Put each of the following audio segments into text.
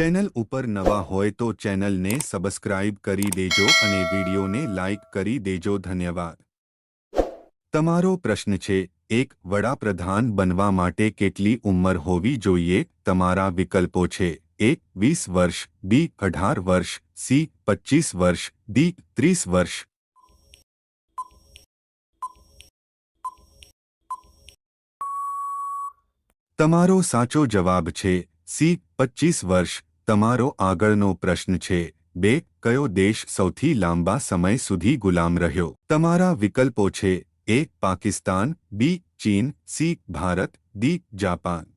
channel ऊपर नवा हो तो चैनल ने सब्सक्राइब करी देजो अने वीडियो ने लाइक करी देजो धन्यवाद तमारो प्रश्न छे एक वड़ा प्रधान बनवा माटे केटली उम्र होवी जोइए तमारा विकल्पो छे एक वीस वर्ष बी अठार वर्ष सी पच्चीस वर्ष डी 30 वर्ष तमारो साचो जवाब छे सी पच्चीस वर्ष તમારો આગળનો પ્રશ્ન છે 2 કયો દેશ સૌથી લાંબો સમય સુધી ગુલામ રહ્યો તમારો વિકલ્પો છે A પાકિસ્તાન B ચીન C ભારત D જાપાન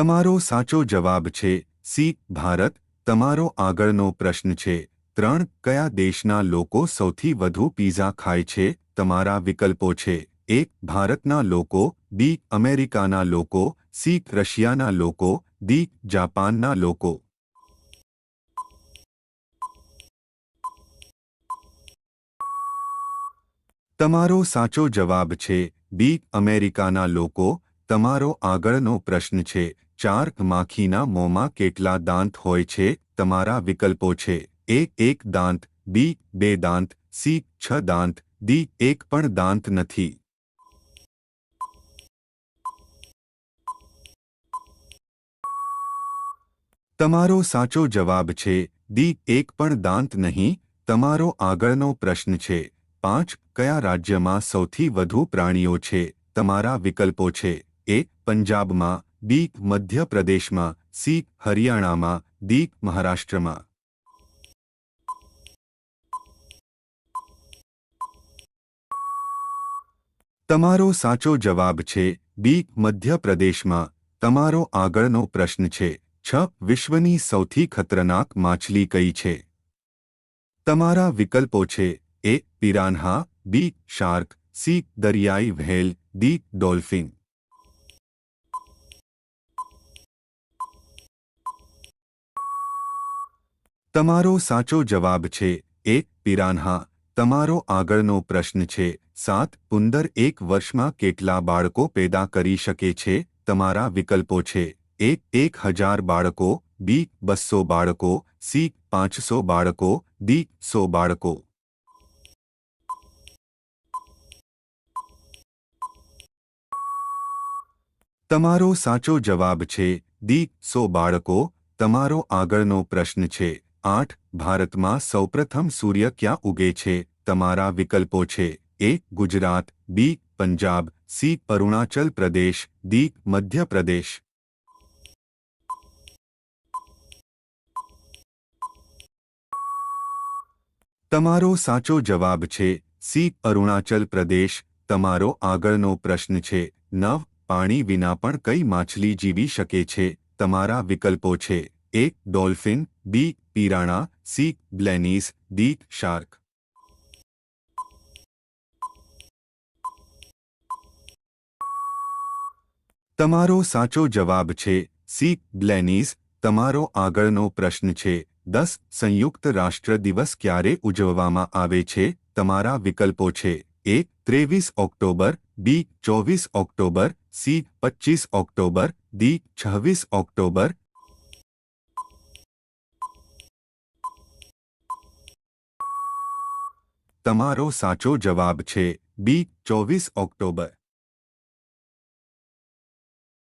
તમારો સાચો જવાબ છે C ભારત તમારો આગળનો પ્રશ્ન છે 3 કયા દેશના લોકો સૌથી વધુ પીઝા ખાય છે તમારો વિકલ્પો છે એક ભારતના લોકો બી અમેરિકાના લોકો સી રશિયાના લોકો દી જાપાનના લોકો તમારો સાચો જવાબ છે બી અમેરિકાના લોકો તમારો આગળનો પ્રશ્ન છે ચાર માખીના મોંમાં કેટલા દાંત હોય છે તમારા વિકલ્પો છે એ એક દાંત બી બે દાંત સી છ દાંત ડી એક પણ દાંત નથી તમારો સાચો જવાબ છે દી એક પણ દાંત નહીં તમારો આગળનો પ્રશ્ન છે પાંચ કયા રાજ્યમાં સૌથી વધુ પ્રાણીઓ છે તમારા વિકલ્પો છે એ પંજાબમાં બી મધ્યપ્રદેશમાં સી હરિયાણામાં દી મહારાષ્ટ્રમાં તમારો સાચો જવાબ છે બી મધ્યપ્રદેશમાં તમારો આગળનો પ્રશ્ન છે चप विश्वनी चौथी खतरनाक मछली કઈ છે તમારો વિકલ્પો છે એ પિરાના બી શાર્ક સી દરિયાઈ ભેળ દી ડોલ્ફિન તમારો સાચો જવાબ છે એ પિરાના તમારો આગળનો પ્રશ્ન છે 7 ઉંદર એક વર્ષમાં કેટલા બાળકો પેદા કરી શકે છે તમારો વિકલ્પો છે एक एक हजार बाड़को बी बसो बाड़को सी पांच सौ बाड़को डी सो बाड़को तमारो साचो जवाब छे दी सो बाड़को तमारो आगनो प्रश्न छे आठ भारत में सौ प्रथम सूर्य क्या उगे छे तमारा विकल्पो छे एक Gujarat B Punjab C Arunachal Pradesh D Madhya Pradesh તમારો સાચો જવાબ છે સી અરુણાચલ પ્રદેશ તમારો આગળનો પ્રશ્ન છે નવ પાણી વિના પણ કઈ માછલી જીવી શકે છે તમારા વિકલ્પો છે A dolphin B piranha C blennies D shark તમારો સાચો જવાબ છે સી બ્લેનીસ તમારો આગળનો પ્રશ્ન છે દસ સંયુક્ત રાષ્ટ્ર દિવસ ક્યારે ઉજવવામાં આવે છે તમારા વિકલ્પો છે એ ત્રેવીસ ઓક્ટોબર બી ચોવીસ ઓક્ટોબર સી પચીસ ઓક્ટોબર ડી છવ્વીસ ઓક્ટોબર તમારો સાચો જવાબ છે બી ચોવીસ ઓક્ટોબર